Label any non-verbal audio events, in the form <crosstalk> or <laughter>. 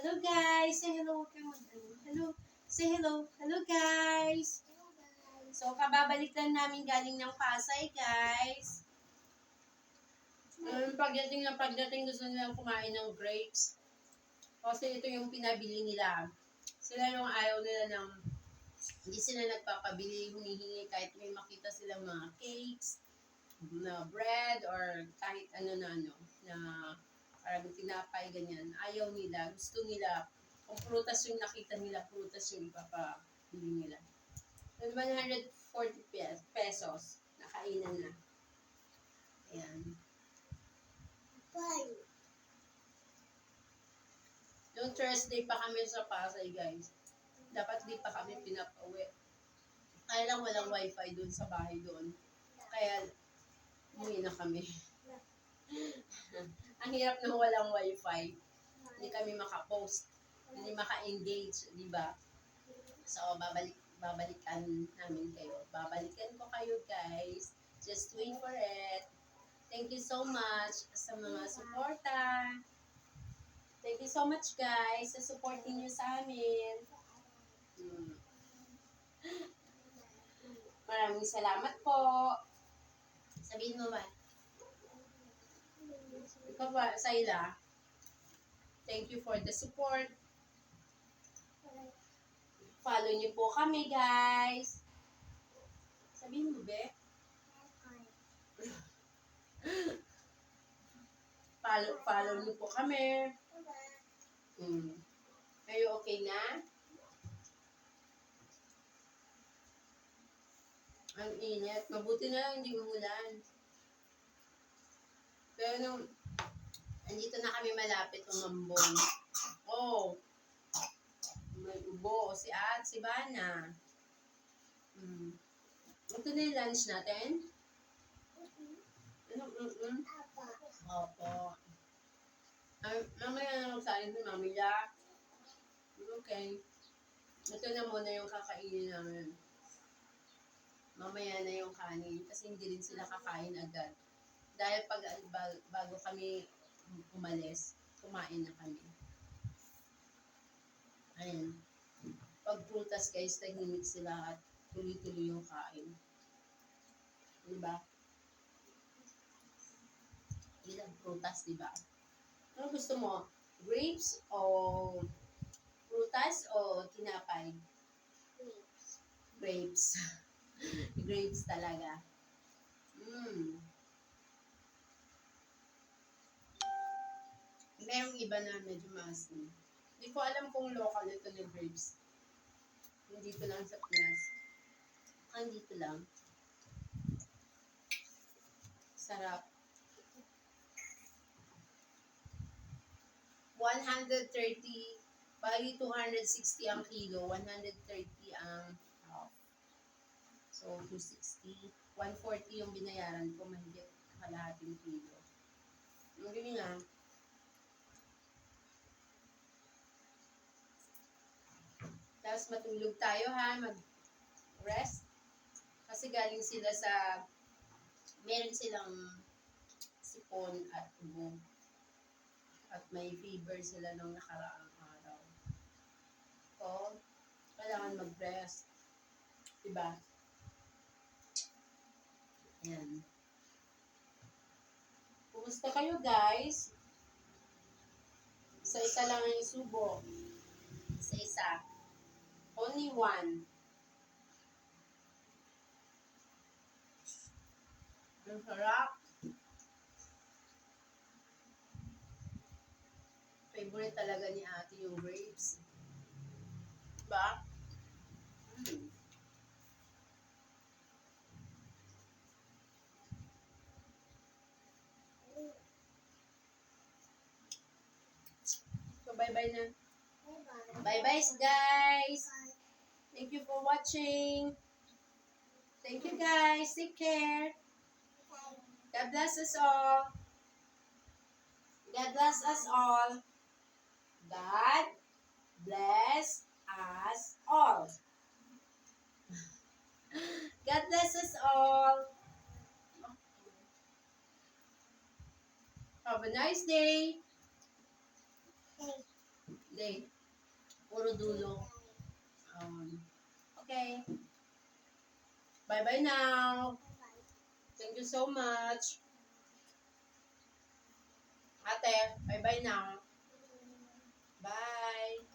Hello guys! Say hello. Hello. Say hello. Hello guys! So, kababalik lang namin galing ng Pasay, guys. Um, pagdating na pagdating gusto nilang kumain ng grapes. Kasi ito yung pinabili nila. Sila yung ayaw nila ng hindi sila nagpapabili, humihingi kahit may makita silang mga cakes, na bread, or kahit ano na ano, na parang tinapay, ganyan. Ayaw nila. Gusto nila, kung prutas yung nakita nila, prutas yung ipapabili nila. So, 140 pe- pesos. Nakainan na. Ayan. Noong Thursday pa kami sa Pasay, guys. Dapat di pa kami pinapauwi. Kaya lang walang wifi doon sa bahay doon. Kaya, umuwi na kami. <laughs> Ang hirap nang walang wifi. Hindi kami makapost. Hindi maka-engage, di ba? So, babalik, babalikan namin kayo. Babalikan ko kayo, guys. Just wait for it. Thank you so much sa mga suporta. Thank you so much, guys, sa supporting niyo sa amin. Hmm. <gasps> Maraming salamat po. Sabihin mo ba? Ikaw ba, Sayla? Thank you for the support. Follow niyo po kami, guys. Sabihin mo, be? Follow, follow niyo po kami. Mm. Kayo okay na? Ang init. Mabuti na lang hindi umulan. Pero nung andito na kami malapit umambon. Oh, may ubo. Si At, si Bana. Mm. Ito na yung lunch natin? Ano, mm, mm. Opo. Ay, mamaya na magsain si Mami Jack. Okay. Ito na muna yung kakainin namin. Mamaya na yung kanin kasi hindi rin sila kakain agad. Dahil pag bag- bago kami umalis, kumain na kami. Ayan. Pag prutas guys, tahimik sila at tuloy-tuloy yung kain. Diba? Ilang prutas, diba? Ano gusto mo? Grapes o prutas o tinapay? Grapes. <laughs> Grapes talaga. Mm. Merong iba na medyo maasim. Hindi ko alam kung local ito na grapes. Dito lang sa Pinas. Ah, dito lang. Sarap. 130, bali 260 ang kilo, 130 ang half. So, 260. 140 yung binayaran ko, mahigit kalahating kilo. Ang galing nga. Tapos matulog tayo ha, mag-rest. Kasi galing sila sa, meron silang sipon at ubo. At may fever sila nung nakaraang araw. So, kailangan mag-rest. Diba? Ayan. Kumusta kayo guys? Isa-isa lang ang subo. Isa-isa. Only one. Ang sarap. Favorite talaga ni ate yung grapes. Diba? Mm. So, bye-bye na. Bye-bye, guys. Thank you for watching. Thank you, guys. Take care. God bless us all. God bless us all. God bless us all. <laughs> God bless us all. Have a nice day. birthday. Puro dulo. Um, okay. Bye-bye now. Thank you so much. Ate, bye-bye now. Bye.